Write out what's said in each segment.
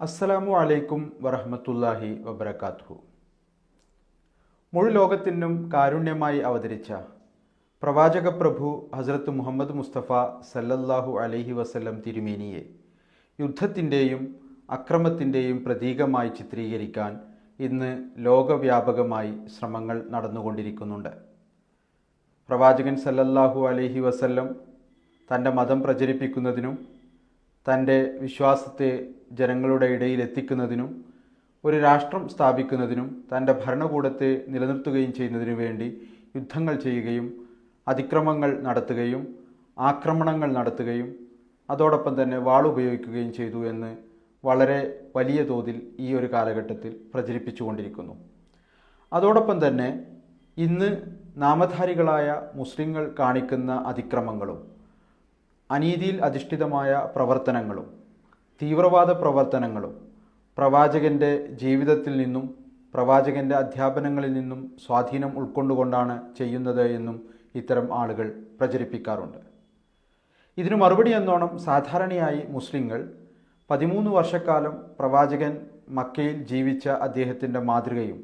അസ്സലാമു അലൈക്കും വറഹമത്തല്ലാഹി വബർക്കാത്തു മുഴു ലോകത്തിനും കാരുണ്യമായി അവതരിച്ച പ്രവാചക പ്രഭു ഹസ്രത്ത് മുഹമ്മദ് മുസ്തഫ സല്ലല്ലാഹു അലൈഹി വസല്ലം തിരുമേനിയെ യുദ്ധത്തിന്റെയും അക്രമത്തിന്റെയും പ്രതീകമായി ചിത്രീകരിക്കാൻ ഇന്ന് ലോകവ്യാപകമായി ശ്രമങ്ങൾ നടന്നുകൊണ്ടിരിക്കുന്നുണ്ട്. പ്രവാചകൻ സല്ലല്ലാഹു അലൈഹി വസല്ലം തന്റെ മതം പ്രചരിപ്പിക്കുന്നതിനും തന്റെ വിശ്വാസത്തെ ജനങ്ങളുടെ ഇടയിൽ എത്തിക്കുന്നതിനും ഒരു രാഷ്ട്രം സ്ഥാപിക്കുന്നതിനും തന്റെ ഭരണകൂടത്തെ നിലനിർത്തുകയും ചെയ്യുന്നതിനു വേണ്ടി യുദ്ധങ്ങൾ ചെയ്യുകയും അതിക്രമങ്ങൾ നടത്തുകയും ആക്രമണങ്ങൾ നടത്തുകയും അതോടൊപ്പം തന്നെ വാളുപയോഗിക്കുകയും ചെയ്തു എന്ന് വളരെ വലിയ തോതിൽ ഈ ഒരു കാലഘട്ടത്തിൽ പ്രചരിപ്പിച്ചുകൊണ്ടിരിക്കുന്നു. അതോടൊപ്പം തന്നെ ഇന്ന് നാമധാരികളായ മുസ്ലിങ്ങൾ കാണിക്കുന്ന അതിക്രമങ്ങളും അനീതിയിൽ അധിഷ്ഠിതമായ പ്രവർത്തനങ്ങളും തീവ്രവാദ പ്രവർത്തനങ്ങളും പ്രവാചകന്റെ ജീവിതത്തിൽ നിന്നും പ്രവാചകന്റെ അധ്യാപനങ്ങളിൽ നിന്നും സ്വാധീനം ഉൾക്കൊണ്ടുകൊണ്ടാണ് ചെയ്യുന്നത് എന്നും ഇത്തരം ആളുകൾ പ്രചരിപ്പിക്കാറുണ്ട്. ഇതിനു മറുപടി എന്നോണം സാധാരണയായി മുസ്ലിങ്ങൾ പതിമൂന്ന് വർഷക്കാലം പ്രവാചകൻ മക്കയിൽ ജീവിച്ച അദ്ദേഹത്തിന്റെ മാതൃകയും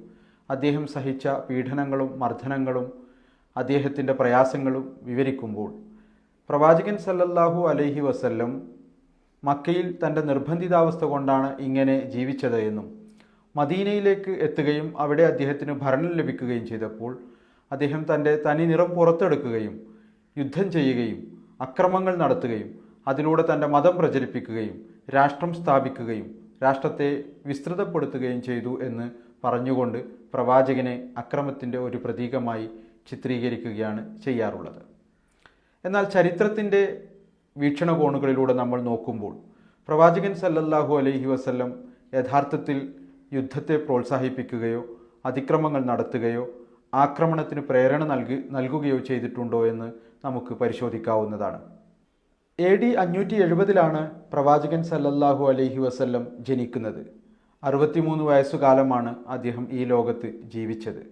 അദ്ദേഹം സഹിച്ച പീഡനങ്ങളും മർദ്ദനങ്ങളും അദ്ദേഹത്തിന്റെ പ്രയാസങ്ങളും വിവരിക്കുമ്പോൾ പ്രവാചകൻ സല്ലല്ലാഹു അലൈഹി വസല്ലം മക്കയിൽ തന്റെ നിർബന്ധിതാവസ്ഥ കൊണ്ടാണ് ഇങ്ങനെ ജീവിച്ചത് എന്നും മദീനയിലേക്ക് എത്തുകയും അവിടെ അദ്ദേഹത്തിന് ഭരണം ലഭിക്കുകയും ചെയ്തപ്പോൾ അദ്ദേഹം തന്റെ തനി നിറം പുറത്തെടുക്കുകയും യുദ്ധം ചെയ്യുകയും അക്രമങ്ങൾ നടത്തുകയും അതിലൂടെ തന്റെ മതം പ്രചരിപ്പിക്കുകയും രാഷ്ട്രം സ്ഥാപിക്കുകയും രാഷ്ട്രത്തെ വിസ്തൃതപ്പെടുത്തുകയും ചെയ്തു എന്ന് പറഞ്ഞുകൊണ്ട് പ്രവാചകനെ അക്രമത്തിന്റെ ഒരു പ്രതീകമായി ചിത്രീകരിക്കുകയാണ് ചെയ്യാറുള്ളത്. എന്നാൽ ചരിത്രത്തിന്റെ വീക്ഷണകോണുകളിലൂടെ നമ്മൾ നോക്കുമ്പോൾ പ്രവാചകൻ സല്ലല്ലാഹു അലൈഹി വസല്ലം യഥാർത്ഥത്തിൽ യുദ്ധത്തെ പ്രോത്സാഹിപ്പിക്കുകയോ അതിക്രമങ്ങൾ നടത്തുകയോ ആക്രമണത്തിന് പ്രേരണ നൽകി നൽകുകയോ ചെയ്തിട്ടുണ്ടോ എന്ന് നമുക്ക് പരിശോധിക്കാവുന്നതാണ്. എ ഡി അഞ്ഞൂറ്റി എഴുപതിലാണ് പ്രവാചകൻ സല്ലല്ലാഹു അലൈഹി വസല്ലം ജനിക്കുന്നത്. അറുപത്തിമൂന്ന് വയസ്സുകാലമാണ് അദ്ദേഹം ഈ ലോകത്ത് ജീവിച്ചത്.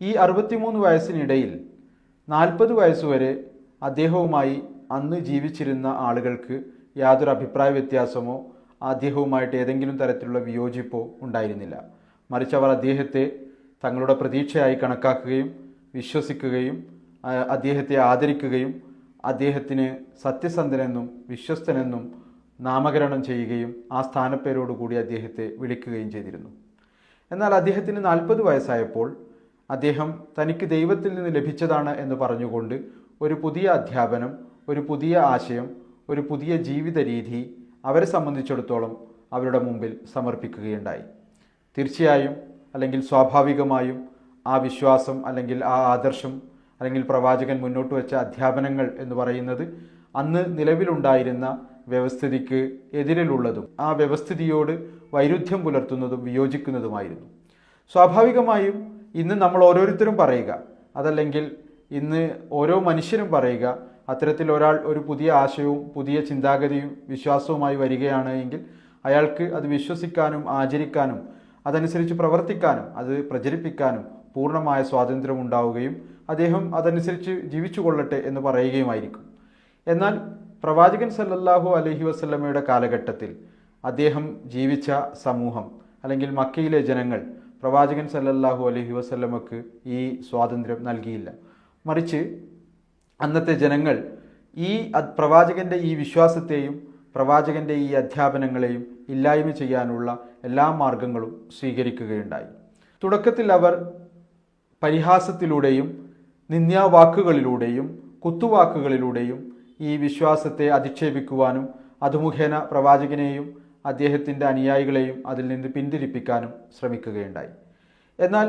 ഈ അറുപത്തിമൂന്ന് വയസ്സിനിടയിൽ നാൽപ്പത് വയസ്സുവരെ അദ്ദേഹവുമായി അന്ന് ജീവിച്ചിരുന്ന ആളുകൾക്ക് യാതൊരു അഭിപ്രായ വ്യത്യാസമോ അദ്ദേഹവുമായിട്ട് ഏതെങ്കിലും തരത്തിലുള്ള വിയോജിപ്പോ ഉണ്ടായിരുന്നില്ല. മറിച്ച് അവർ അദ്ദേഹത്തെ തങ്ങളുടെ പ്രതീക്ഷയായി കണക്കാക്കുകയും വിശ്വസിക്കുകയും അദ്ദേഹത്തെ ആദരിക്കുകയും അദ്ദേഹത്തിന് സത്യസന്ധനെന്നും വിശ്വസ്തനെന്നും നാമകരണം ചെയ്യുകയും ആ സ്ഥാനപ്പേരോടുകൂടി അദ്ദേഹത്തെ വിളിക്കുകയും ചെയ്തിരുന്നു. എന്നാൽ അദ്ദേഹത്തിന് നാൽപ്പത് വയസ്സായപ്പോൾ അദ്ദേഹം തനിക്ക് ദൈവത്തിൽ നിന്ന് ലഭിച്ചതാണ് എന്ന് പറഞ്ഞുകൊണ്ട് ഒരു പുതിയ അധ്യാപനം ഒരു പുതിയ ആശയം ഒരു പുതിയ ജീവിത രീതി അവരെ സംബന്ധിച്ചിടത്തോളം അവരുടെ മുമ്പിൽ സമർപ്പിക്കുകയുണ്ടായി. തീർച്ചയായും അല്ലെങ്കിൽ സ്വാഭാവികമായും ആ വിശ്വാസം അല്ലെങ്കിൽ ആ ആദർശം അല്ലെങ്കിൽ പ്രവാചകൻ മുന്നോട്ട് വെച്ച അധ്യാപനങ്ങൾ എന്ന് പറയുന്നത് അന്ന് നിലവിലുണ്ടായിരുന്ന വ്യവസ്ഥിതിക്ക് എതിരിലുള്ളതും ആ വ്യവസ്ഥിതിയോട് വൈരുദ്ധ്യം പുലർത്തുന്നതും വിയോജിക്കുന്നതുമായിരുന്നു. സ്വാഭാവികമായും ഇന്ന് നമ്മൾ ഓരോരുത്തരും പറയുക അതല്ലെങ്കിൽ ഇന്ന് ഓരോ മനുഷ്യരും പറയുക അത്തരത്തിൽ ഒരാൾ ഒരു പുതിയ ആശയവും പുതിയ ചിന്താഗതിയും വിശ്വാസവുമായി വരികയാണ് എങ്കിൽ അയാൾക്ക് അത് വിശ്വസിക്കാനും ആചരിക്കാനും അതനുസരിച്ച് പ്രവർത്തിക്കാനും അത് പ്രചരിപ്പിക്കാനും പൂർണമായ സ്വാതന്ത്ര്യം ഉണ്ടാവുകയും അദ്ദേഹം അതനുസരിച്ച് ജീവിച്ചു കൊള്ളട്ടെ എന്ന് പറയുകയുമായിരിക്കും. എന്നാൽ പ്രവാചകൻ സല്ലല്ലാഹു അലഹി വസ്ലമയുടെ കാലഘട്ടത്തിൽ അദ്ദേഹം ജീവിച്ച സമൂഹം അല്ലെങ്കിൽ മക്കയിലെ ജനങ്ങൾ പ്രവാചകൻ സല്ലല്ലാഹു അലഹി വസ്ലമക്ക് ഈ സ്വാതന്ത്ര്യം നൽകിയില്ല. മറിച്ച് അന്നത്തെ ജനങ്ങൾ ഈ പ്രവാചകന്റെ ഈ വിശ്വാസത്തെയും പ്രവാചകന്റെ ഈ അധ്യാപനങ്ങളെയും ഇല്ലായ്മ ചെയ്യാനുള്ള എല്ലാ മാർഗങ്ങളും സ്വീകരിക്കുകയുണ്ടായി. തുടക്കത്തിൽ അവർ പരിഹാസത്തിലൂടെയും നിന്ദ്യാവാക്കുകളിലൂടെയും കുത്തുവാക്കുകളിലൂടെയും ഈ വിശ്വാസത്തെ അധിക്ഷേപിക്കുവാനും അതുമുഖേന പ്രവാചകനെയും അദ്ദേഹത്തിന്റെ അനുയായികളെയും അതിൽ നിന്ന് പിന്തിരിപ്പിക്കാനും ശ്രമിക്കുകയുണ്ടായി. എന്നാൽ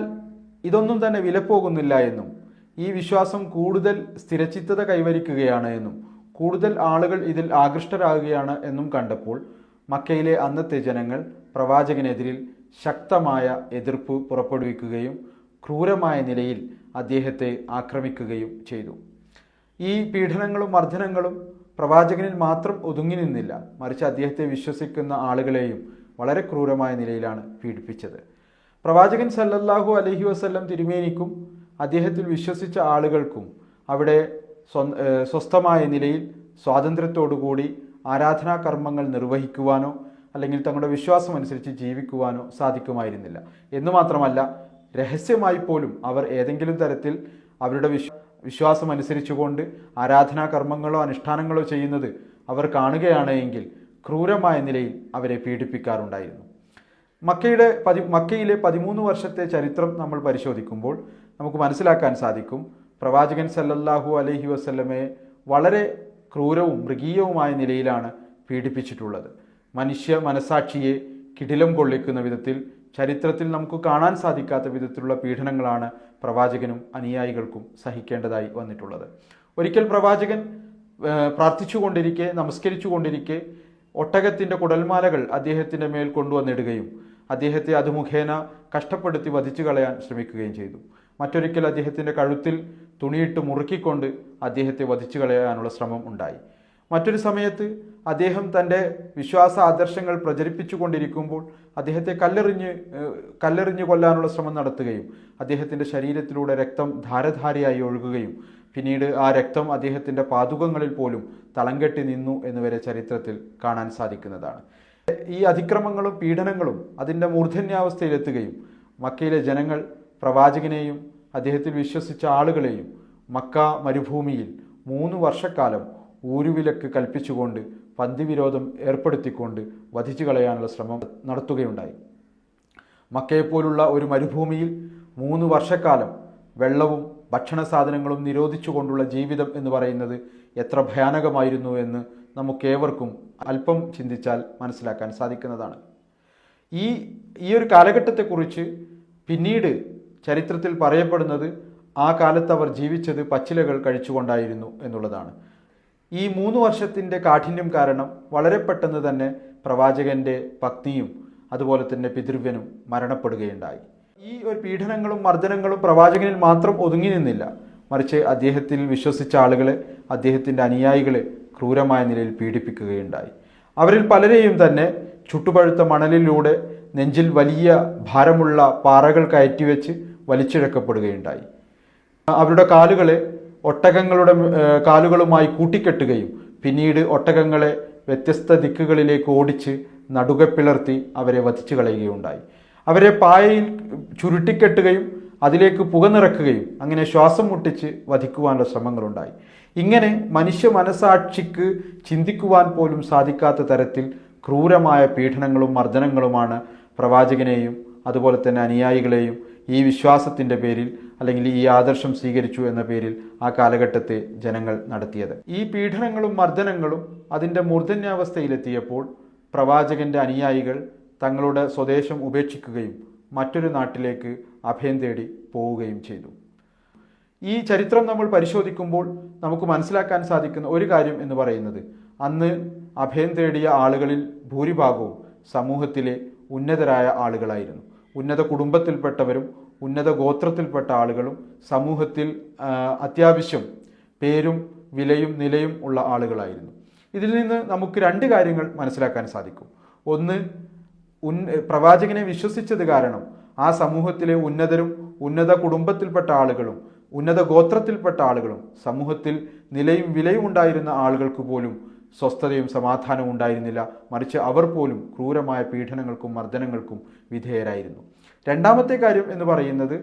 ഇതൊന്നും തന്നെ വിലപ്പോകുന്നില്ല എന്നും ഈ വിശ്വാസം കൂടുതൽ സ്ഥിരചിത്തത കൈവരിക്കുകയാണ് എന്നും കൂടുതൽ ആളുകൾ ഇതിൽ ആകൃഷ്ടരാകുകയാണ് എന്നും കണ്ടപ്പോൾ മക്കയിലെ അന്നത്തെ ജനങ്ങൾ പ്രവാചകനെതിരിൽ ശക്തമായ എതിർപ്പ് പുറപ്പെടുവിക്കുകയും ക്രൂരമായ നിലയിൽ അദ്ദേഹത്തെ ആക്രമിക്കുകയും ചെയ്തു. ഈ പീഡനങ്ങളും മർദ്ദനങ്ങളും പ്രവാചകനിൽ മാത്രം ഒതുങ്ങി നിന്നില്ല. മറിച്ച് അദ്ദേഹത്തെ വിശ്വസിക്കുന്ന ആളുകളെയും വളരെ ക്രൂരമായ നിലയിലാണ് പീഡിപ്പിച്ചത്. പ്രവാചകൻ സല്ലല്ലാഹു അലഹി വസല്ലം തിരുമേനിക്കും അദ്ദേഹത്തിൽ വിശ്വസിച്ച ആളുകൾക്കും അവിടെ സ്വസ്ഥമായ നിലയിൽ സ്വാതന്ത്ര്യത്തോടുകൂടി ആരാധനാ കർമ്മങ്ങൾ നിർവഹിക്കുവാനോ അല്ലെങ്കിൽ തങ്ങളുടെ വിശ്വാസം അനുസരിച്ച് ജീവിക്കുവാനോ സാധിക്കുമായിരുന്നില്ല. എന്ന് മാത്രമല്ല രഹസ്യമായി പോലും അവർ ഏതെങ്കിലും തരത്തിൽ അവരുടെ വിശ്വ വിശ്വാസം അനുസരിച്ചുകൊണ്ട് ആരാധനാ കർമ്മങ്ങളോ അനുഷ്ഠാനങ്ങളോ ചെയ്യുന്നത് അവർ കാണുകയാണ് എങ്കിൽ ക്രൂരമായ നിലയിൽ അവരെ പീഡിപ്പിക്കാറുണ്ടായിരുന്നു. മക്കയുടെ പതി മക്കയിലെ പതിമൂന്ന് വർഷത്തെ ചരിത്രം നമ്മൾ പരിശോധിക്കുമ്പോൾ നമുക്ക് മനസ്സിലാക്കാൻ സാധിക്കും. പ്രവാചകൻ സല്ലല്ലാഹു അലൈഹി വസല്ലമയെ വളരെ ക്രൂരവും മൃഗീയവുമായ നിലയിലാണ് പീഡിപ്പിച്ചിട്ടുള്ളത്. മനുഷ്യ മനസാക്ഷിയെ കിടിലം കൊള്ളിക്കുന്ന വിധത്തിൽ ചരിത്രത്തിൽ നമുക്ക് കാണാൻ സാധിക്കാത്ത വിധത്തിലുള്ള പീഡനങ്ങളാണ് പ്രവാചകനും അനുയായികൾക്കും സഹിക്കേണ്ടതായി വന്നിട്ടുള്ളത്. ഒരിക്കൽ പ്രവാചകൻ പ്രാർത്ഥിച്ചുകൊണ്ടിരിക്കെ നമസ്കരിച്ചുകൊണ്ടിരിക്കെ ഒട്ടകത്തിന്റെ കുടൽമാലകൾ അദ്ദേഹത്തിന്റെ മേൽ കൊണ്ടുവന്നിടുകയും അദ്ദേഹത്തെ അത് മുഖേന കഷ്ടപ്പെടുത്തി വധിച്ചു കളയാൻ ശ്രമിക്കുകയും ചെയ്തു. മറ്റൊരിക്കൽ അദ്ദേഹത്തിന്റെ കഴുത്തിൽ തുണിയിട്ട് മുറുക്കിക്കൊണ്ട് അദ്ദേഹത്തെ വധിച്ചു കളയാനുള്ള ശ്രമം ഉണ്ടായി. മറ്റൊരു സമയത്ത് അദ്ദേഹം തന്റെ വിശ്വാസ ആദർശങ്ങൾ പ്രചരിപ്പിച്ചുകൊണ്ടിരിക്കുമ്പോൾ അദ്ദേഹത്തെ കല്ലെറിഞ്ഞ് കല്ലെറിഞ്ഞ് കൊല്ലാനുള്ള ശ്രമം നടത്തുകയും അദ്ദേഹത്തിന്റെ ശരീരത്തിലൂടെ രക്തം ധാരധാരയായി ഒഴുകുകയും പിന്നീട് ആ രക്തം അദ്ദേഹത്തിന്റെ പാതുകങ്ങളിൽ പോലും തളം കെട്ടി നിന്നു എന്നുവരെ ചരിത്രത്തിൽ കാണാൻ സാധിക്കുന്നതാണ്. ഈ അതിക്രമങ്ങളും പീഡനങ്ങളും അതിന്റെ മൂർധന്യാവസ്ഥയിലെത്തുകയും മക്കയിലെ ജനങ്ങൾ പ്രവാചകനെയും അദ്ദേഹത്തിൽ വിശ്വസിച്ച ആളുകളെയും മക്ക മരുഭൂമിയിൽ മൂന്ന് വർഷക്കാലം ഊരുവിലക്ക് കൽപ്പിച്ചുകൊണ്ട് പന്തിവിരോധം ഏർപ്പെടുത്തിക്കൊണ്ട് വധിച്ചു കളയാനുള്ള ശ്രമം നടത്തുകയുണ്ടായി. മക്കയെപ്പോലുള്ള ഒരു മരുഭൂമിയിൽ മൂന്ന് വർഷക്കാലം വെള്ളവും ഭക്ഷണ സാധനങ്ങളും നിരോധിച്ചുകൊണ്ടുള്ള ജീവിതം എന്ന് പറയുന്നത് എത്ര ഭയാനകമായിരുന്നു എന്ന് നമുക്കേവർക്കും അല്പം ചിന്തിച്ചാൽ മനസ്സിലാക്കാൻ സാധിക്കുന്നതാണ്. ഈ ഈ ഒരു കാലഘട്ടത്തെക്കുറിച്ച് പിന്നീട് ചരിത്രത്തിൽ പറയപ്പെടുന്നത് ആ കാലത്ത് അവർ ജീവിച്ചത് പച്ചിലകൾ കഴിച്ചുകൊണ്ടായിരുന്നു എന്നുള്ളതാണ്. ഈ മൂന്ന് വർഷത്തിന്റെ കാഠിന്യം കാരണം വളരെ പെട്ടെന്ന് തന്നെ പ്രവാചകന്റെ പത്നിയും അതുപോലെ തന്നെ പിതൃവ്യനും മരണപ്പെടുകയുണ്ടായി. ഈ ഒരു പീഡനങ്ങളും മർദ്ദനങ്ങളും പ്രവാചകനിൽ മാത്രം ഒതുങ്ങി നിന്നില്ല. മറിച്ച് അദ്ദേഹത്തിൽ വിശ്വസിച്ച ആളുകളെ അദ്ദേഹത്തിന്റെ അനുയായികളെ ക്രൂരമായ നിലയിൽ പീഡിപ്പിക്കുകയുണ്ടായി. അവരിൽ പലരെയും തന്നെ ചുട്ടുപഴുത്ത മണലിലൂടെ നെഞ്ചിൽ വലിയ ഭാരമുള്ള പാറകൾ കയറ്റിവെച്ച് വലിച്ചിഴക്കപ്പെടുകയുണ്ടായി. അവരുടെ കാലുകളെ ഒട്ടകങ്ങളുടെ കാലുകളുമായി കൂട്ടിക്കെട്ടുകയും പിന്നീട് ഒട്ടകങ്ങളെ വ്യത്യസ്ത ദിക്കുകളിലേക്ക് ഓടിച്ച് നടുക പിളർത്തി അവരെ വധിച്ചു കളയുകയുണ്ടായി. അവരെ പായയിൽ ചുരുട്ടിക്കെട്ടുകയും അതിലേക്ക് പുക നിറക്കുകയും അങ്ങനെ ശ്വാസം മുട്ടിച്ച് വധിക്കുവാനുള്ള ശ്രമങ്ങളുണ്ടായി. ഇങ്ങനെ മനുഷ്യ മനസാക്ഷിക്ക് ചിന്തിക്കുവാൻ പോലും സാധിക്കാത്ത തരത്തിൽ ക്രൂരമായ പീഡനങ്ങളും മർദ്ദനങ്ങളുമാണ് പ്രവാചകനെയും അതുപോലെ തന്നെ അനുയായികളെയും ഈ വിശ്വാസത്തിന്റെ പേരിൽ അല്ലെങ്കിൽ ഈ ആദർശം സ്വീകരിച്ചു എന്ന പേരിൽ ആ കാലഘട്ടത്തെ ജനങ്ങൾ നടത്തിയത്. ഈ പീഡനങ്ങളും മർദ്ദനങ്ങളും അതിന്റെ മൂർധന്യാവസ്ഥയിലെത്തിയപ്പോൾ പ്രവാചകന്റെ അനുയായികൾ തങ്ങളുടെ സ്വദേശം ഉപേക്ഷിക്കുകയും മറ്റൊരു നാട്ടിലേക്ക് അഭയം തേടി പോവുകയും ചെയ്തു. ഈ ചരിത്രം നമ്മൾ പരിശോധിക്കുമ്പോൾ നമുക്ക് മനസ്സിലാക്കാൻ സാധിക്കുന്ന ഒരു കാര്യം എന്ന് പറയുന്നത് അന്ന് അഭയം തേടിയ ആളുകളിൽ ഭൂരിഭാഗവും സമൂഹത്തിലെ ഉന്നതരായ ആളുകളായിരുന്നു. ഉന്നത കുടുംബത്തിൽപ്പെട്ടവരും ഉന്നത ഗോത്രത്തിൽപ്പെട്ട ആളുകളും സമൂഹത്തിൽ അത്യാവശ്യം പേരും വിലയും നിലയും ഉള്ള ആളുകളായിരുന്നു. ഇതിൽ നിന്ന് നമുക്ക് രണ്ട് കാര്യങ്ങൾ മനസ്സിലാക്കാൻ സാധിക്കും. ഒന്ന് ഉൻ പ്രവാചകനെ വിശ്വസിച്ചത് കാരണം ആ സമൂഹത്തിലെ ഉന്നതരും ഉന്നത കുടുംബത്തിൽപ്പെട്ട ആളുകളും ഉന്നത ഗോത്രത്തിൽപ്പെട്ട ആളുകളും സമൂഹത്തിൽ നിലയും വിലയും ഉണ്ടായിരുന്ന ആളുകൾക്ക് പോലും സ്വസ്ഥതയും സമാധാനവും ഉണ്ടായിരുന്നില്ല. മറിച്ച് അവർ പോലും ക്രൂരമായ പീഡനങ്ങൾക്കും മർദ്ദനങ്ങൾക്കും വിധേയരായിരുന്നു. രണ്ടാമത്തെ കാര്യം എന്ന് പറയുന്നത്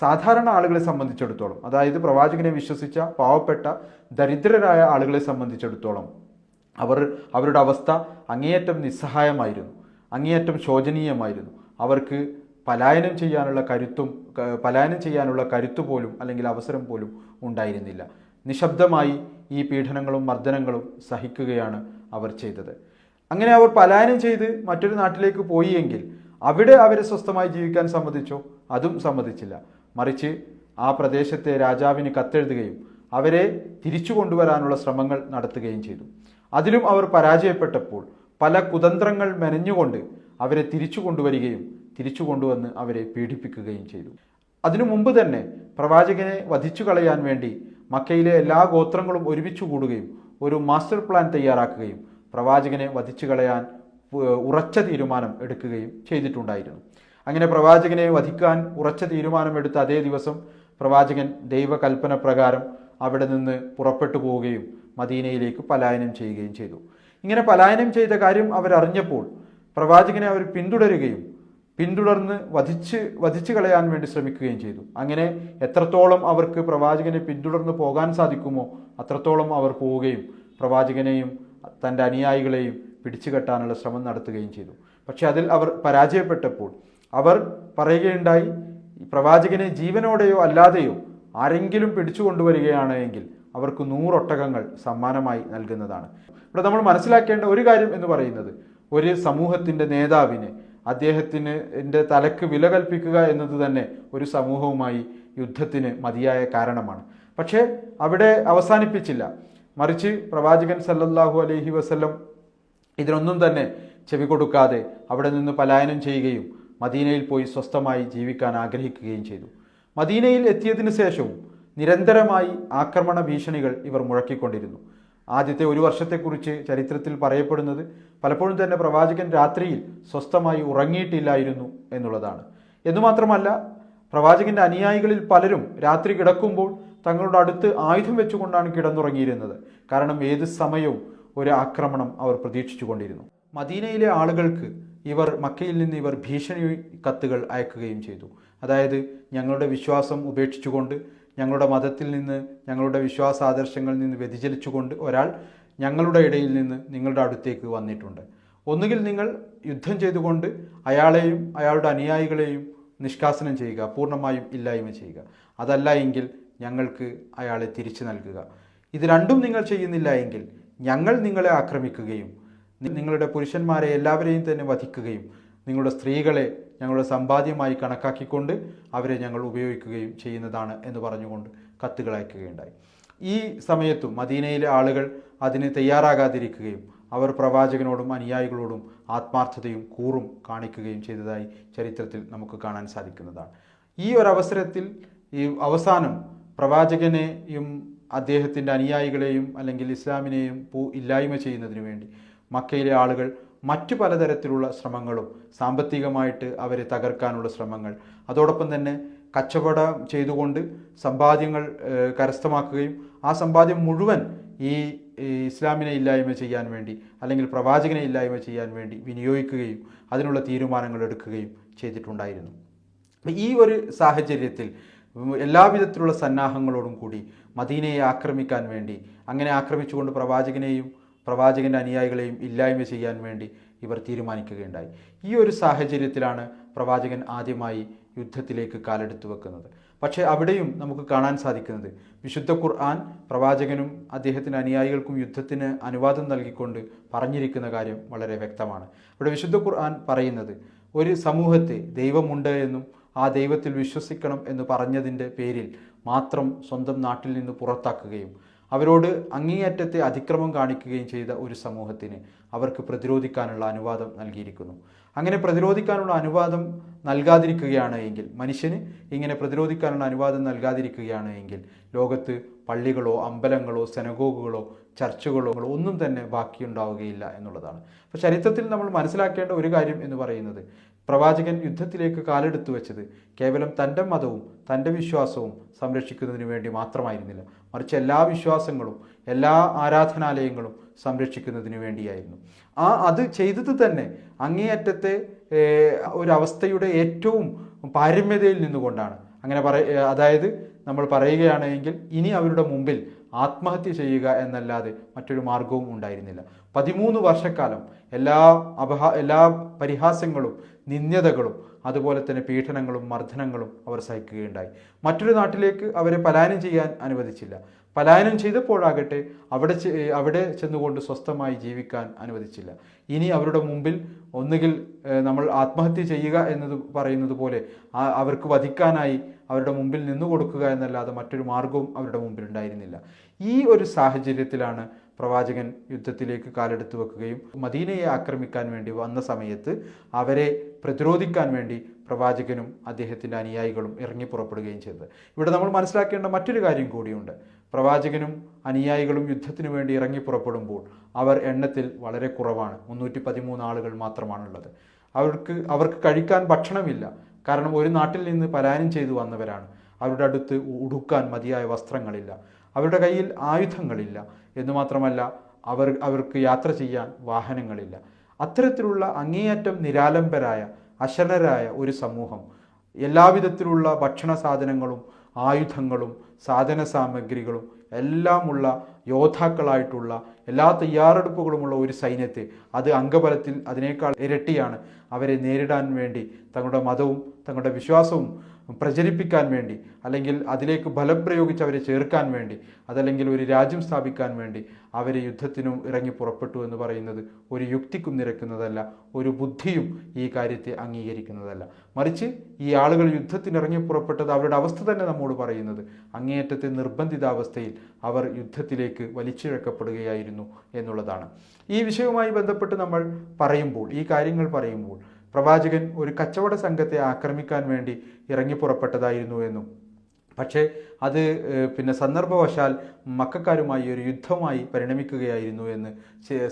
സാധാരണ ആളുകളെ സംബന്ധിച്ചിടത്തോളം അതായത് പ്രവാചകനെ വിശ്വസിച്ച പാവപ്പെട്ട ദരിദ്രരായ ആളുകളെ സംബന്ധിച്ചിടത്തോളം അവർ അവരുടെ അവസ്ഥ അങ്ങേയറ്റം നിസ്സഹായമായിരുന്നു. അങ്ങേയറ്റം ശോചനീയമായിരുന്നു. അവർക്ക് പലായനം ചെയ്യാനുള്ള കരുത്തും പലായനം ചെയ്യാനുള്ള കരുത്തു പോലും അല്ലെങ്കിൽ അവസരം പോലും ഉണ്ടായിരുന്നില്ല. നിശബ്ദമായി ഈ പീഡനങ്ങളും മർദ്ദനങ്ങളും സഹിക്കുകയാണ് അവർ ചെയ്തത്. അങ്ങനെ അവർ പലായനം ചെയ്ത് മറ്റൊരു നാട്ടിലേക്ക് പോയി എങ്കിൽ അവിടെ അവരെ സ്വസ്ഥമായി ജീവിക്കാൻ സമ്മതിച്ചോ? അതും സമ്മതിച്ചില്ല. മറിച്ച് ആ പ്രദേശത്തെ രാജാവിന് കത്തെഴുതുകയും അവരെ തിരിച്ചു കൊണ്ടുവരാനുള്ള ശ്രമങ്ങൾ നടത്തുകയും ചെയ്തു. അതിലും അവർ പരാജയപ്പെട്ടപ്പോൾ പല കുതന്ത്രങ്ങൾ മെനഞ്ഞുകൊണ്ട് അവരെ തിരിച്ചു കൊണ്ടുവരികയും തിരിച്ചു കൊണ്ടുവന്ന് അവരെ പീഡിപ്പിക്കുകയും ചെയ്തു. അതിനു മുമ്പ് തന്നെ പ്രവാചകനെ വധിച്ചു കളയാൻ വേണ്ടി മക്കയിലെ എല്ലാ ഗോത്രങ്ങളും ഒരുമിച്ച് കൂടുകയും ഒരു മാസ്റ്റർ പ്ലാൻ തയ്യാറാക്കുകയും പ്രവാചകനെ വധിച്ചു കളയാൻ ഉറച്ച തീരുമാനം എടുക്കുകയും ചെയ്തിട്ടുണ്ടായിരുന്നു. അങ്ങനെ പ്രവാചകനെ വധിക്കാൻ ഉറച്ച തീരുമാനമെടുത്ത അതേ ദിവസം പ്രവാചകൻ ദൈവകൽപ്പന പ്രകാരം അവിടെ നിന്ന് പുറപ്പെട്ടു പോവുകയും മദീനയിലേക്ക് പലായനം ചെയ്യുകയും ചെയ്തു. ഇങ്ങനെ പലായനം ചെയ്ത കാര്യം അവരറിഞ്ഞപ്പോൾ പ്രവാചകനെ അവർ പിന്തുടരുകയും പിന്തുടർന്ന് വധിച്ച് വധിച്ചു കളയാൻ വേണ്ടി ശ്രമിക്കുകയും ചെയ്തു. അങ്ങനെ എത്രത്തോളം അവർക്ക് പ്രവാചകനെ പിന്തുടർന്ന് പോകാൻ സാധിക്കുമോ അത്രത്തോളം അവർ പോവുകയും പ്രവാചകനെയും തന്റെ അനുയായികളെയും പിടിച്ചു കെട്ടാനുള്ള ശ്രമം നടത്തുകയും ചെയ്തു. പക്ഷെ അതിൽ അവർ പരാജയപ്പെട്ടപ്പോൾ അവർ പറയുകയുണ്ടായി പ്രവാചകനെ ജീവനോടെയോ അല്ലാതെയോ ആരെങ്കിലും പിടിച്ചു കൊണ്ടുവരികയാണ് എങ്കിൽ അവർക്ക് നൂറൊട്ടകങ്ങൾ സമ്മാനമായി നൽകുന്നതാണ്. ഇവിടെ നമ്മൾ മനസ്സിലാക്കേണ്ട ഒരു കാര്യം എന്ന് പറയുന്നത് ഒരു സമൂഹത്തിന്റെ നേതാവിന് അദ്ദേഹത്തിന് എന്റെ തലക്ക് വില കൽപ്പിക്കുക എന്നത് തന്നെ ഒരു സമൂഹവുമായി യുദ്ധത്തിന് മതിയായ കാരണമാണ്. പക്ഷേ അവിടെ അവസാനിപ്പിച്ചില്ല. മറിച്ച് പ്രവാചകൻ സല്ലല്ലാഹു അലൈഹി വസല്ലം ഇതിനൊന്നും തന്നെ ചെവി കൊടുക്കാതെ അവിടെ നിന്ന് പലായനം ചെയ്യുകയും മദീനയിൽ പോയി സ്വസ്ഥമായി ജീവിക്കാൻ ആഗ്രഹിക്കുകയും ചെയ്തു. മദീനയിൽ എത്തിയതിനു ശേഷവും നിരന്തരമായി ആക്രമണ ഭീഷണികൾ ഇവർ മുഴക്കിക്കൊണ്ടിരുന്നു. ആദ്യത്തെ ഒരു വർഷത്തെക്കുറിച്ച് ചരിത്രത്തിൽ പറയപ്പെടുന്നത് പലപ്പോഴും തന്നെ പ്രവാചകൻ രാത്രിയിൽ സ്വസ്ഥമായി ഉറങ്ങിയിട്ടില്ലായിരുന്നു എന്നുള്ളതാണ്. എന്നുമാത്രമല്ല പ്രവാചകന്റെ അനുയായികളിൽ പലരും രാത്രി കിടക്കുമ്പോൾ തങ്ങളുടെ അടുത്ത് ആയുധം വെച്ചുകൊണ്ടാണ് കിടന്നുറങ്ങിയിരുന്നത്. കാരണം ഏത് സമയവും ഒരു ആക്രമണം അവർ പ്രതീക്ഷിച്ചുകൊണ്ടിരുന്നു. മദീനയിലെ ആളുകൾക്ക് ഇവർ മക്കയിൽ നിന്ന് ഇവർ ഭീഷണി കത്തുകൾ അയക്കുകയും ചെയ്തു. അതായത് ഞങ്ങളുടെ വിശ്വാസം ഉപേക്ഷിച്ചുകൊണ്ട് ഞങ്ങളുടെ മതത്തിൽ നിന്ന് ഞങ്ങളുടെ വിശ്വാസ ആദർശങ്ങളിൽ നിന്ന് വ്യതിചലിച്ചുകൊണ്ട് ഒരാൾ ഞങ്ങളുടെ ഇടയിൽ നിന്ന് നിങ്ങളുടെ അടുത്തേക്ക് വന്നിട്ടുണ്ട്. ഒന്നുകിൽ നിങ്ങൾ യുദ്ധം ചെയ്തുകൊണ്ട് അയാളെയും അയാളുടെ അനുയായികളെയും നിഷ്കാസനം ചെയ്യുക പൂർണമായും ഇല്ലായ്മ ചെയ്യുക. അതല്ല എങ്കിൽ ഞങ്ങൾക്ക് അയാളെ തിരിച്ചു നൽകുക. ഇത് രണ്ടും നിങ്ങൾ ചെയ്യുന്നില്ല എങ്കിൽ ഞങ്ങൾ നിങ്ങളെ ആക്രമിക്കുകയും നിങ്ങളുടെ പുരുഷന്മാരെ എല്ലാവരെയും തന്നെ വധിക്കുകയും നിങ്ങളുടെ സ്ത്രീകളെ ഞങ്ങളുടെ സമ്പാദ്യമായി കണക്കാക്കിക്കൊണ്ട് അവരെ ഞങ്ങൾ ഉപയോഗിക്കുകയും ചെയ്യുന്നതാണ് എന്ന് പറഞ്ഞുകൊണ്ട് കത്തുകൾ അയക്കുകയുണ്ടായി. ഈ സമയത്തും മദീനയിലെ ആളുകൾ അതിന് തയ്യാറാകാതിരിക്കുകയും അവർ പ്രവാചകനോടും അനുയായികളോടും ആത്മാർത്ഥതയും കൂറും കാണിക്കുകയും ചെയ്തതായി ചരിത്രത്തിൽ നമുക്ക് കാണാൻ സാധിക്കുന്നതാണ്. ഈ ഒരു അവസരത്തിൽ ഈ അവസാനം പ്രവാചകനെയും അദ്ദേഹത്തിന്റെ അനുയായികളെയും അല്ലെങ്കിൽ ഇസ്ലാമിനെയും പൂ ഇല്ലായ്മ ചെയ്യുന്നതിന് വേണ്ടി മക്കയിലെ ആളുകൾ മറ്റു പലതരത്തിലുള്ള ശ്രമങ്ങളും സാമ്പത്തികമായിട്ട് അവരെ തകർക്കാനുള്ള ശ്രമങ്ങൾ. അതോടൊപ്പം തന്നെ കച്ചവടം ചെയ്തുകൊണ്ട് സമ്പാദ്യങ്ങൾ കരസ്ഥമാക്കുകയും ആ സമ്പാദ്യം മുഴുവൻ ഈ ഇസ്ലാമിനെ ഇല്ലായ്മ ചെയ്യാൻ വേണ്ടി അല്ലെങ്കിൽ പ്രവാചകനെ ഇല്ലായ്മ ചെയ്യാൻ വേണ്ടി വിനിയോഗിക്കുകയും അതിനുള്ള തീരുമാനങ്ങൾ എടുക്കുകയും ചെയ്തിട്ടുണ്ടായിരുന്നു. ഈ ഒരു സാഹചര്യത്തിൽ എല്ലാവിധത്തിലുള്ള സന്നാഹങ്ങളോടും കൂടി മദീനയെ ആക്രമിക്കാൻ വേണ്ടി അങ്ങനെ ആക്രമിച്ചുകൊണ്ട് പ്രവാചകനെയും പ്രവാചകന്റെ അനുയായികളെയും ഇല്ലായ്മ ചെയ്യാൻ വേണ്ടി ഇവർ തീരുമാനിക്കുകയുണ്ടായി. ഈ ഒരു സാഹചര്യത്തിലാണ് പ്രവാചകൻ ആദ്യമായി യുദ്ധത്തിലേക്ക് കാലെടുത്തു വെക്കുന്നത്. പക്ഷേ അവിടെയും നമുക്ക് കാണാൻ സാധിക്കുന്നത് വിശുദ്ധ ഖുർആൻ പ്രവാചകനും അദ്ദേഹത്തിന്റെ അനുയായികൾക്കും യുദ്ധത്തിന് അനുവാദം നൽകിക്കൊണ്ട് പറഞ്ഞിരിക്കുന്ന കാര്യം വളരെ വ്യക്തമാണ്. ഇവിടെ വിശുദ്ധ ഖുർആൻ പറയുന്നത് ഒരു സമൂഹത്തെ ദൈവമുണ്ട് എന്നും ആ ദൈവത്തിൽ വിശ്വസിക്കണം എന്ന് പറഞ്ഞതിന്റെ പേരിൽ മാത്രം സ്വന്തം നാട്ടിൽ നിന്ന് പുറത്താക്കുകയും അവരോട് അങ്ങേയറ്റത്തെ അതിക്രമം കാണിക്കുകയും ചെയ്ത ഒരു സമൂഹത്തിന് അവർക്ക് പ്രതിരോധിക്കാനുള്ള അനുവാദം നൽകിയിരിക്കുന്നു. അങ്ങനെ പ്രതിരോധിക്കാനുള്ള അനുവാദം നൽകാതിരിക്കുകയാണ് എങ്കിൽ മനുഷ്യന് ഇങ്ങനെ പ്രതിരോധിക്കാനുള്ള അനുവാദം നൽകാതിരിക്കുകയാണ് എങ്കിൽ ലോകത്ത് പള്ളികളോ അമ്പലങ്ങളോ സെനഗോഗുകളോ ചർച്ചുകളോ ഒന്നും തന്നെ ബാക്കിയുണ്ടാവുകയില്ല എന്നുള്ളതാണ്. അപ്പോൾ ചരിത്രത്തിൽ നമ്മൾ മനസ്സിലാക്കേണ്ട ഒരു കാര്യം എന്ന് പറയുന്നത് പ്രവാചകൻ യുദ്ധത്തിലേക്ക് കാലെടുത്തു വെച്ചത് കേവലം തന്റെ മതവും തന്റെ വിശ്വാസവും സംരക്ഷിക്കുന്നതിന് വേണ്ടി മാത്രമായിരുന്നില്ല. മറിച്ച് എല്ലാ വിശ്വാസങ്ങളും എല്ലാ ആരാധനാലയങ്ങളും സംരക്ഷിക്കുന്നതിന് വേണ്ടിയായിരുന്നു. ആ അത് ചെയ്തത് തന്നെ അങ്ങേയറ്റത്തെ ഒരവസ്ഥയുടെ ഏറ്റവും പാരമ്യതയിൽ നിന്നുകൊണ്ടാണ്. അങ്ങനെ പറ അതായത് നമ്മൾ പറയുകയാണെങ്കിൽ ഇനി അവരുടെ മുമ്പിൽ ആത്മഹത്യ ചെയ്യുക എന്നല്ലാതെ മറ്റൊരു മാർഗവും ഉണ്ടായിരുന്നില്ല. പതിമൂന്ന് വർഷക്കാലം എല്ലാ അപഹാ എല്ലാ പരിഹാസങ്ങളും നിന്ദ്യതകളും അതുപോലെ തന്നെ പീഡനങ്ങളും മർദ്ദനങ്ങളും അവർ സഹിക്കുകയുണ്ടായി. മറ്റൊരു നാട്ടിലേക്ക് അവരെ പലായനം ചെയ്യാൻ അനുവദിച്ചില്ല. പലായനം ചെയ്തപ്പോഴാകട്ടെ അവിടെ അവിടെ ചെന്നുകൊണ്ട് സ്വസ്ഥമായി ജീവിക്കാൻ അനുവദിച്ചില്ല. ഇനി അവരുടെ മുമ്പിൽ ഒന്നുകിൽ നമ്മൾ ആത്മഹത്യ ചെയ്യുക എന്നത് പറയുന്നത് പോലെ അവർക്ക് വധിക്കാനായി അവരുടെ മുമ്പിൽ നിന്നു കൊടുക്കുക എന്നല്ലാതെ മറ്റൊരു മാർഗവും അവരുടെ മുമ്പിൽ ഉണ്ടായിരുന്നില്ല. ഈ ഒരു സാഹചര്യത്തിലാണ് പ്രവാചകൻ യുദ്ധത്തിലേക്ക് കാലെടുത്തു വെക്കുകയും മദീനയെ ആക്രമിക്കാൻ വേണ്ടി വന്ന സമയത്ത് അവരെ പ്രതിരോധിക്കാൻ വേണ്ടി പ്രവാചകനും അദ്ദേഹത്തിന്റെ അനുയായികളും ഇറങ്ങി പുറപ്പെടുകയും ചെയ്തത്. ഇവിടെ നമ്മൾ മനസ്സിലാക്കേണ്ട മറ്റൊരു കാര്യം കൂടിയുണ്ട്. പ്രവാചകനും അനുയായികളും യുദ്ധത്തിനു വേണ്ടി ഇറങ്ങി പുറപ്പെടുമ്പോൾ അവർ എണ്ണത്തിൽ വളരെ കുറവാണ്. മുന്നൂറ്റി പതിമൂന്ന് ആളുകൾ മാത്രമാണുള്ളത്. അവർക്ക് അവർക്ക് കഴിക്കാൻ ഭക്ഷണമില്ല. കാരണം ഒരു നാട്ടിൽ നിന്ന് പലായനം ചെയ്തു വന്നവരാണ്. അവരുടെ അടുത്ത് ഉടുക്കാൻ മതിയായ വസ്ത്രങ്ങളില്ല. അവരുടെ കയ്യിൽ ആയുധങ്ങളില്ല. എന്ന് മാത്രമല്ല അവർ അവർക്ക് യാത്ര ചെയ്യാൻ വാഹനങ്ങളില്ല. അത്തരത്തിലുള്ള അങ്ങേയറ്റം നിരാലംബരായ അശരണരായ ഒരു സമൂഹം. എല്ലാവിധത്തിലുള്ള ഭക്ഷണ സാധനങ്ങളും ആയുധങ്ങളും സാധന സാമഗ്രികളും എല്ലാമുള്ള യോദ്ധാക്കളായിട്ടുള്ള എല്ലാ തയ്യാറെടുപ്പുകളുമുള്ള ഒരു സൈന്യത്തെ അത് അംഗബലത്തിൽ അതിനേക്കാൾ ഇരട്ടിയാണ് അവരെ നേരിടാൻ വേണ്ടി തങ്ങളുടെ മതവും തങ്ങളുടെ വിശ്വാസവും പ്രചരിപ്പിക്കാൻ വേണ്ടി അല്ലെങ്കിൽ അതിലേക്ക് ബലം പ്രയോഗിച്ച് അവരെ ചേർക്കാൻ വേണ്ടി അതല്ലെങ്കിൽ ഒരു രാജ്യം സ്ഥാപിക്കാൻ വേണ്ടി അവരെ യുദ്ധത്തിനും ഇറങ്ങി പുറപ്പെട്ടു എന്ന് പറയുന്നത് ഒരു യുക്തിക്കും നിരക്കുന്നതല്ല ഒരു ബുദ്ധിയും ഈ കാര്യത്തെ അംഗീകരിക്കുന്നതല്ല. മറിച്ച് ഈ ആളുകൾ യുദ്ധത്തിന് ഇറങ്ങി പുറപ്പെട്ടത് അവരുടെ അവസ്ഥ തന്നെ നമ്മോട് പറയുന്നത് അങ്ങേയറ്റത്തെ നിർബന്ധിതാവസ്ഥയിൽ അവർ യുദ്ധത്തിലേക്ക് വലിച്ചിഴക്കപ്പെടുകയായിരുന്നു എന്നുള്ളതാണ്. ഈ വിഷയവുമായി ബന്ധപ്പെട്ട് നമ്മൾ പറയുമ്പോൾ ഈ കാര്യങ്ങൾ പറയുമ്പോൾ പ്രവാചകൻ ഒരു കച്ചവട സംഘത്തെ ആക്രമിക്കാൻ വേണ്ടി ഇറങ്ങി പുറപ്പെട്ടതായിരുന്നു എന്നും പക്ഷേ അത് പിന്നെ സന്ദർഭവശാൽ മക്കാരുമായി ഒരു യുദ്ധമായി പരിണമിക്കുകയായിരുന്നു എന്ന്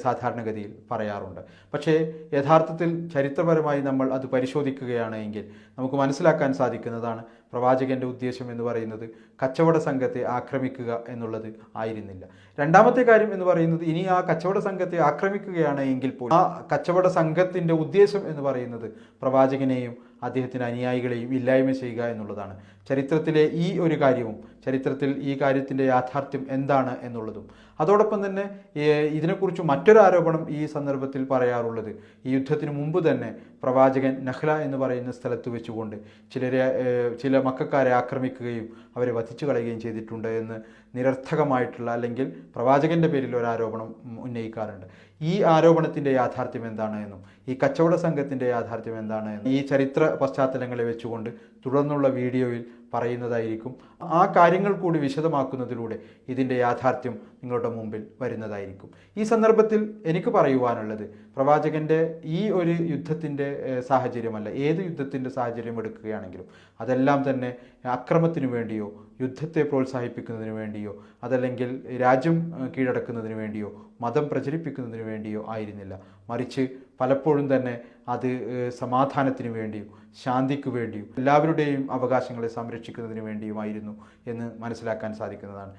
സാധാരണഗതിയിൽ പറയാറുണ്ട്. പക്ഷേ യഥാർത്ഥത്തിൽ ചരിത്രപരമായി നമ്മൾ അത് പരിശോധിക്കുകയാണ് എങ്കിൽ നമുക്ക് മനസ്സിലാക്കാൻ സാധിക്കുന്നതാണ് പ്രവാചകന്റെ ഉദ്ദേശം എന്ന് പറയുന്നത് കച്ചവട സംഘത്തെ ആക്രമിക്കുക എന്നുള്ളത് ആയിരുന്നില്ല. രണ്ടാമത്തെ കാര്യം എന്ന് പറയുന്നത് ഇനി ആ കച്ചവട സംഘത്തെ ആക്രമിക്കുകയാണ് എങ്കിൽ പോലും ആ കച്ചവട സംഘത്തിന്റെ ഉദ്ദേശം എന്ന് പറയുന്നത് പ്രവാചകനെയും അദ്ദേഹത്തിന് അനുയായികളെയും ഇല്ലായ്മ ചെയ്യുക എന്നുള്ളതാണ്. ചരിത്രത്തിലെ ഈ ഒരു കാര്യവും ചരിത്രത്തിൽ ഈ കാര്യത്തിന്റെ യാഥാർത്ഥ്യം എന്താണ് എന്നുള്ളതും. അതോടൊപ്പം തന്നെ ഇതിനെക്കുറിച്ച് മറ്റൊരു ആരോപണം ഈ സന്ദർഭത്തിൽ പറയാറുള്ളത്. ഈ യുദ്ധത്തിന് മുമ്പ് തന്നെ പ്രവാചകൻ നഹ്ല എന്ന് പറയുന്ന സ്ഥലത്ത് വെച്ചുകൊണ്ട് ചിലരെ ചില മക്കാരെ ആക്രമിക്കുകയും അവരെ വധിച്ചു കളയുകയും ചെയ്തിട്ടുണ്ട് എന്ന് നിരർത്ഥകമായിട്ടുള്ള അല്ലെങ്കിൽ പ്രവാചകന്റെ പേരിൽ ഒരു ആരോപണം ഉന്നയിക്കാറുണ്ട്. ഈ ആരോപണത്തിന്റെ യാഥാർത്ഥ്യം എന്താണ് എന്നും ഈ കച്ചവട സംഘത്തിന്റെ യാഥാർത്ഥ്യം എന്താണ് എന്നും ഈ ചരിത്ര പശ്ചാത്തലങ്ങളെ വെച്ചുകൊണ്ട് തുടർന്നുള്ള വീഡിയോയിൽ പറയുന്നതായിരിക്കും. ആ കാര്യങ്ങൾ കൂടി വിശദമാക്കുന്നതിലൂടെ ഇതിന്റെ യാഥാർത്ഥ്യം നിങ്ങളുടെ മുമ്പിൽ വരുന്നതായിരിക്കും. ഈ സന്ദർഭത്തിൽ എനിക്ക് പറയുവാനുള്ളത് പ്രവാചകന്റെ ഈ ഒരു യുദ്ധത്തിന്റെ സാഹചര്യമല്ല ഏത് യുദ്ധത്തിന്റെ സാഹചര്യം എടുക്കുകയാണെങ്കിലും അതെല്ലാം തന്നെ അക്രമത്തിനു വേണ്ടിയോ യുദ്ധത്തെ പ്രോത്സാഹിപ്പിക്കുന്നതിന് വേണ്ടിയോ അതല്ലെങ്കിൽ രാജ്യം കീഴടക്കുന്നതിന് വേണ്ടിയോ മതം പ്രചരിപ്പിക്കുന്നതിന് വേണ്ടിയോ ആയിരുന്നില്ല. മറിച്ച് പലപ്പോഴും തന്നെ അത് സമാധാനത്തിന് വേണ്ടിയും ശാന്തിക്ക് വേണ്ടിയും എല്ലാവരുടെയും അവകാശങ്ങളെ സംരക്ഷിക്കുന്നതിന് വേണ്ടിയുമായിരുന്നു എന്ന് മനസ്സിലാക്കാൻ സാധിക്കുന്നതാണ്.